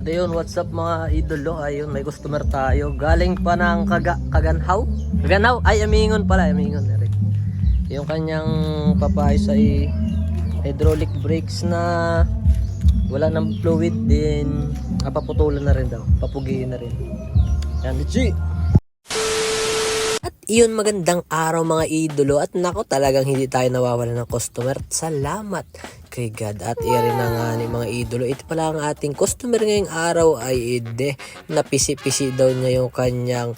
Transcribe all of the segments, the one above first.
Ayun, what's up mga idolo? Ayun, may customer tayo. Galing pa ng Kaga Kaganhaw? Kaganhaw? Ay, Amingon pala, Amingon. Eric. Yung kanyang papayos ay hydraulic brakes na wala ng fluid din. Ah, paputulan na rin daw. Papugiin na rin. Yan, Lichi! Iyon magandang araw mga idolo at nako talagang hindi tayo nawawala ng customer. Salamat kay God at iyan na nga ni mga idolo. Ito pala ang ating customer ngayong araw ay ide napisi-pisi daw niya yung kanyang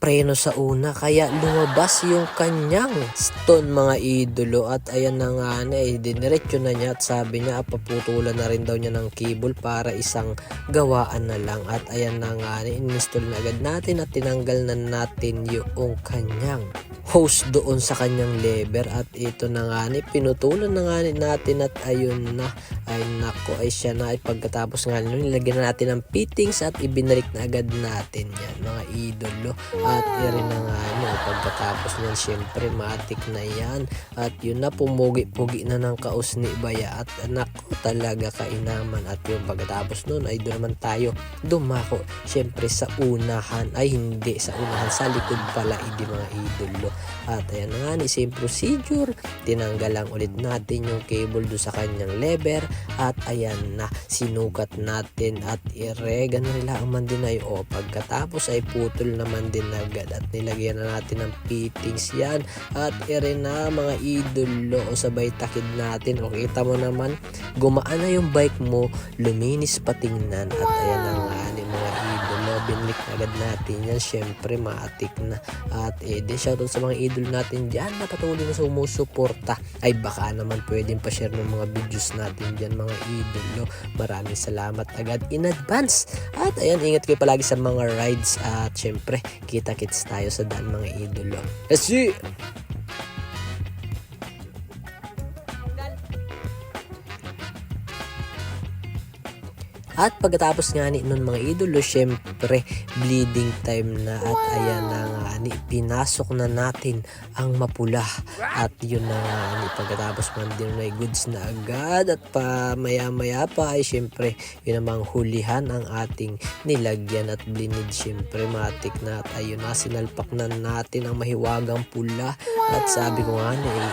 preno sa una kaya lumabas yung kanyang stone mga idolo. At ayan na nga na eh diniretso na niya at sabi niya ah, paputulan na rin daw niya ng cable para isang gawaan na lang. At ayan na nga na install na agad natin at tinanggal na natin yung kanyang hose doon sa kanyang lever at ito na nga ni pinutulan na nga natin at ayun na. Ay nako ay siya na. Ay pagkatapos nga nun nilagyan na natin ng fittings at ibinalik na agad natin yan mga idolo. At irin na nga no, pagkatapos niyan syempre matik na yan. At yun na pumugi-pugi na ng kaus ni Baya. At nako talaga kainaman. At yung pagkatapos nun ay doon naman tayo dumako syempre sa unahan. Ay hindi sa unahan sa likod pala hindi mga idolo at ayan na nga ni same procedure tinanggal lang ulit natin yung cable do sa kanyang lever. At ayan na sinukat natin at iregan nila ang man din ay o pagkatapos ay putol naman din agad at nilagyan na natin ng fittings yan. At ere na mga idolo o sabay takid natin. O kita mo naman gumaan na yung bike mo luminis patingnan at ayan na nga binlik agad natin yan. Syempre maatik na. At eh di shoutout sa mga idol natin dyan na patuloy na sumusuporta. Ay baka naman pwedeng pa-share ng mga videos natin dyan mga idolo maraming salamat agad in advance. At ayan ingat kayo palagi sa mga rides. At syempre kita kits tayo sa daan mga idolo kasi At pagkatapos nga ni nun mga idolo, syempre bleeding time na. At ayan na nga ni pinasok na natin ang mapula. At yun na nga ni pagkatapos man din na goods na agad. At pa maya maya pa ay syempre yun namang hulihan ang ating nilagyan at blinid syempre matik na. At ayun na sinalpak na natin ang mahiwagang pula. At sabi ko nga na eh,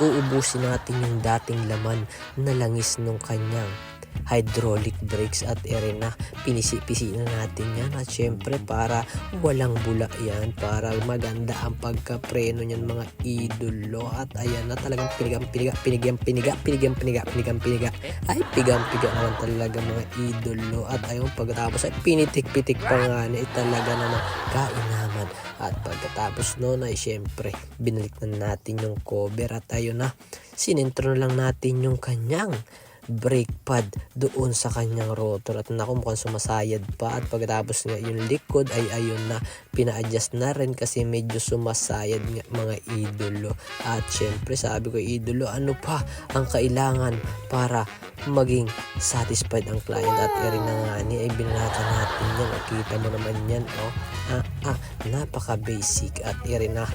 uubusin natin yung dating laman na langis nung kanyang hydraulic brakes at ere na pinisi-pisi na natin yan at syempre para walang bula yan para maganda ang pagkapreno niyan mga idolo. At ayan na talagang pinigang piniga pinigyan piniga pinigyan piniga pinigyan piniga. Ay pigang piga naman talaga mga idolo. At ayun pagkatapos ay pinitik-pitik pa nga na eh, talaga naman kainaman. At pagkatapos noon ay syempre binalik na natin yung cover. At ayun na sinintro na lang natin yung kanyang brake pad doon sa kanyang rotor. At naku mukhang sumasayad pa. At pagkatapos nga yung likod ay ayun na pina-adjust na rin kasi medyo sumasayad nga mga idolo. At syempre sabi ko idolo ano pa ang kailangan para maging satisfied ang client? At eri na nga ni ay binata natin yan. Nakita mo naman yan oh. Ah, ah napaka basic at eri na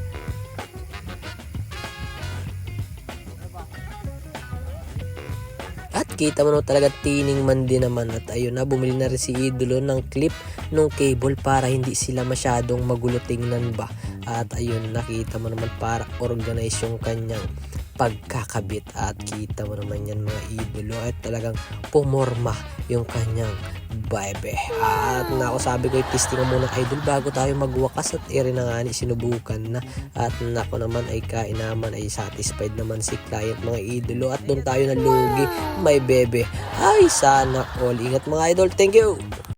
kita mo no talaga tining man din naman. At ayun na bumili na rin si Idolo ng clip nung cable para hindi sila masyadong magulo tingnan ba. At ayun nakita mo naman para organize yung kanyang pagkakabit. At kita mo naman yan mga idolo. At talagang pumorma yung kanyang vibe. At nako sabi ko i-testing mo muna idol bago tayo magwakas at ere sinubukan na. At nako naman ay kain naman ay satisfied naman si client mga idolo. At doon tayo na lugi may bebe. Ay sana all. Ingat mga idol. Thank you